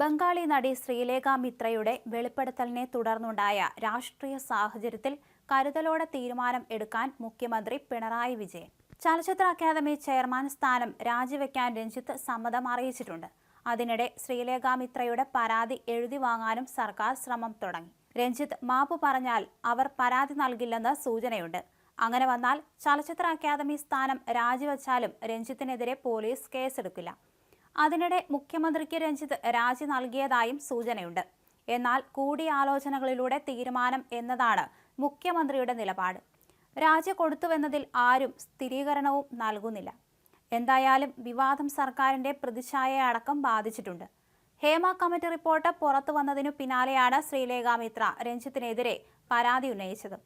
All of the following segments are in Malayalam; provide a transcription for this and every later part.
ബംഗാളി നടി ശ്രീലേഖ മിത്രയുടെ വെളിപ്പെടുത്തലിനെ തുടർന്നുണ്ടായ രാഷ്ട്രീയ സാഹചര്യത്തിൽ കരുതലോടെ തീരുമാനം എടുക്കാൻ മുഖ്യമന്ത്രി പിണറായി വിജയൻ. ചലച്ചിത്ര അക്കാദമി ചെയർമാൻ സ്ഥാനം രാജിവെക്കാൻ രഞ്ജിത്ത് സമ്മതം അറിയിച്ചിട്ടുണ്ട്. അതിനിടെ ശ്രീലേഖ മിത്രയുടെ പരാതി എഴുതി വാങ്ങാനും സർക്കാർ ശ്രമം തുടങ്ങി. രഞ്ജിത്ത് മാപ്പ് പറഞ്ഞാൽ അവർ പരാതി നൽകില്ലെന്ന് സൂചനയുണ്ട്. അങ്ങനെ വന്നാൽ ചലച്ചിത്ര അക്കാദമി സ്ഥാനം രാജിവെച്ചാലും രഞ്ജിത്തിനെതിരെ പോലീസ് കേസെടുക്കില്ല. അതിനിടെ മുഖ്യമന്ത്രിക്ക് രഞ്ജിത്ത് രാജി നൽകിയതായും സൂചനയുണ്ട്. എന്നാൽ കൂടിയാലോചനകളിലൂടെ തീരുമാനം എന്നതാണ് മുഖ്യമന്ത്രിയുടെ നിലപാട്. രാജി കൊടുത്തുവെന്നതിൽ ആരും സ്ഥിരീകരണവും നൽകുന്നില്ല. എന്തായാലും വിവാദം സർക്കാരിന്റെ പ്രതിച്ഛായയെ അടക്കം ബാധിച്ചിട്ടുണ്ട്. ഹേമ കമ്മിറ്റി റിപ്പോർട്ട് പുറത്തു വന്നതിനു പിന്നാലെയാണ് ശ്രീലേഖ മിത്ര രഞ്ജിത്തിനെതിരെ പരാതി ഉന്നയിച്ചത്.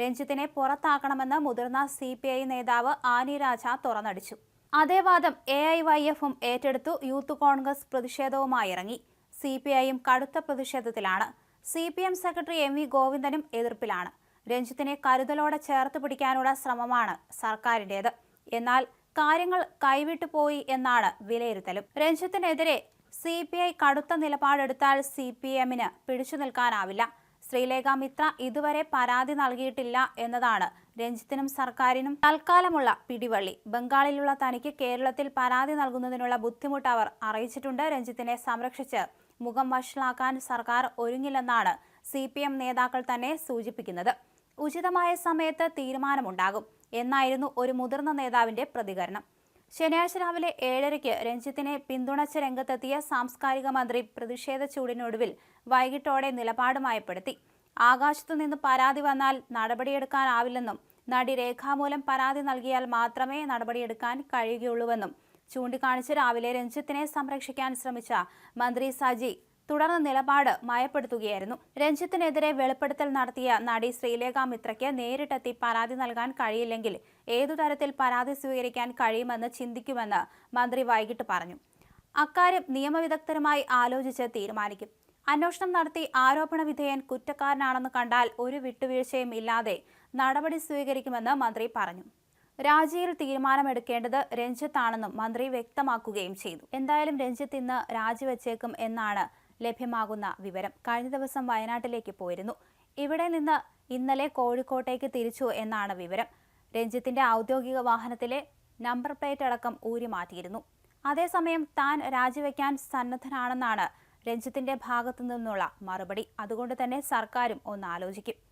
രഞ്ജിത്തിനെ പുറത്താക്കണമെന്ന് മുതിർന്ന സി നേതാവ് ആനി രാജ തുറന്നടിച്ചു. അതേ വാദം എ ഐ വൈ എഫും ഏറ്റെടുത്തു. യൂത്ത് കോൺഗ്രസ് പ്രതിഷേധവുമായി ഇറങ്ങി. സി പി ഐയും കടുത്ത പ്രതിഷേധത്തിലാണ്. C P M secretary M V ഗോവിന്ദനും എതിർപ്പിലാണ്. രഞ്ജിത്തിനെ കരുതലോടെ ചേർത്ത് പിടിക്കാനുള്ള ശ്രമമാണ് സർക്കാരിന്റേത് എന്നാൽ കാര്യങ്ങൾ കൈവിട്ടു പോയി എന്നാണ് വിലയിരുത്തലും. രഞ്ജിത്തിനെതിരെ സി പി ഐ കടുത്ത നിലപാടെടുത്താൽ സി പി എമ്മിന് പിടിച്ചു നിൽക്കാനാവില്ല. ശ്രീലേഖ മിത്ര ഇതുവരെ പരാതി നൽകിയിട്ടില്ല എന്നതാണ് രഞ്ജിത്തിനും സർക്കാരിനും തൽക്കാലമുള്ള പിടിവള്ളി. ബംഗാളിലുള്ള തനിക്ക് കേരളത്തിൽ പരാതി നൽകുന്നതിനുള്ള ബുദ്ധിമുട്ട് അവർ അറിയിച്ചിട്ടുണ്ട്. രഞ്ജിത്തിനെ സംരക്ഷിച്ച് മുഖം വഷളാക്കാൻ സർക്കാർ ഒരുങ്ങില്ലെന്നാണ് സി പി എം നേതാക്കൾ തന്നെ സൂചിപ്പിക്കുന്നത്. ഉചിതമായ സമയത്ത് തീരുമാനമുണ്ടാകും. എന്നായിരുന്നു ഒരു മുതിർന്ന നേതാവിന്റെ പ്രതികരണം. ശനിയാഴ്ച രാവിലെ ഏഴരയ്ക്ക് രഞ്ജിത്തിനെ പിന്തുണച്ച രംഗത്തെത്തിയ സാംസ്കാരിക മന്ത്രി പ്രതിഷേധ ചൂടിനൊടുവിൽ വൈകിട്ടോടെ നിലപാടുമയപ്പെടുത്തി ആകാശത്തു നിന്ന് പരാതി വന്നാൽ നടപടിയെടുക്കാനാവില്ലെന്നും നടി രേഖാമൂലം പരാതി നൽകിയാൽ മാത്രമേ നടപടിയെടുക്കാൻ കഴിയുകയുള്ളൂവെന്നും ചൂണ്ടിക്കാണിച്ച് രാവിലെ രഞ്ജിത്തിനെ സംരക്ഷിക്കാൻ ശ്രമിച്ച മന്ത്രി സജി തുടർന്ന് നിലപാട് മയപ്പെടുത്തുകയായിരുന്നു. രഞ്ജിത്തിനെതിരെ വെളിപ്പെടുത്തൽ നടത്തിയ നടി ശ്രീലേഖ മിത്രയ്ക്ക് നേരിട്ടെത്തി പരാതി നൽകാൻ കഴിയില്ലെങ്കിൽ ഏതു തരത്തിൽ പരാതി സ്വീകരിക്കാൻ കഴിയുമെന്ന് ചിന്തിക്കുമെന്ന് മന്ത്രി വൈകിട്ട് പറഞ്ഞു. അക്കാര്യം നിയമവിദഗ്ധരുമായി ആലോചിച്ച് തീരുമാനിക്കും. അന്വേഷണം നടത്തി ആരോപണ വിധേയൻ കുറ്റക്കാരനാണെന്ന് കണ്ടാൽ ഒരു വിട്ടുവീഴ്ചയും ഇല്ലാതെ നടപടി സ്വീകരിക്കുമെന്ന് മന്ത്രി പറഞ്ഞു. രാജിയിൽ തീരുമാനമെടുക്കേണ്ടത് രഞ്ജിത്താണെന്നും മന്ത്രി വ്യക്തമാക്കുകയും ചെയ്തു. എന്തായാലും രഞ്ജിത്ത് ഇന്ന് രാജിവെച്ചേക്കും എന്നാണ് ലഭ്യമാകുന്ന വിവരം കഴിഞ്ഞ ദിവസം വയനാട്ടിലേക്ക് പോയിരുന്നു. ഇവിടെ നിന്ന് ഇന്നലെ കോഴിക്കോട്ടേക്ക് തിരിച്ചു എന്നാണ് വിവരം. രഞ്ജിത്തിന്റെ ഔദ്യോഗിക വാഹനത്തിലെ നമ്പർ പ്ലേറ്റ് അടക്കം ഊരി മാറ്റിയിരുന്നു. അതേസമയം താൻ രാജിവെക്കാൻ സന്നദ്ധനാണെന്നാണ് രഞ്ജിത്തിന്റെ ഭാഗത്തു നിന്നുള്ള മറുപടി. അതുകൊണ്ട് തന്നെ സർക്കാരും ഒന്ന് ആലോചിക്കും.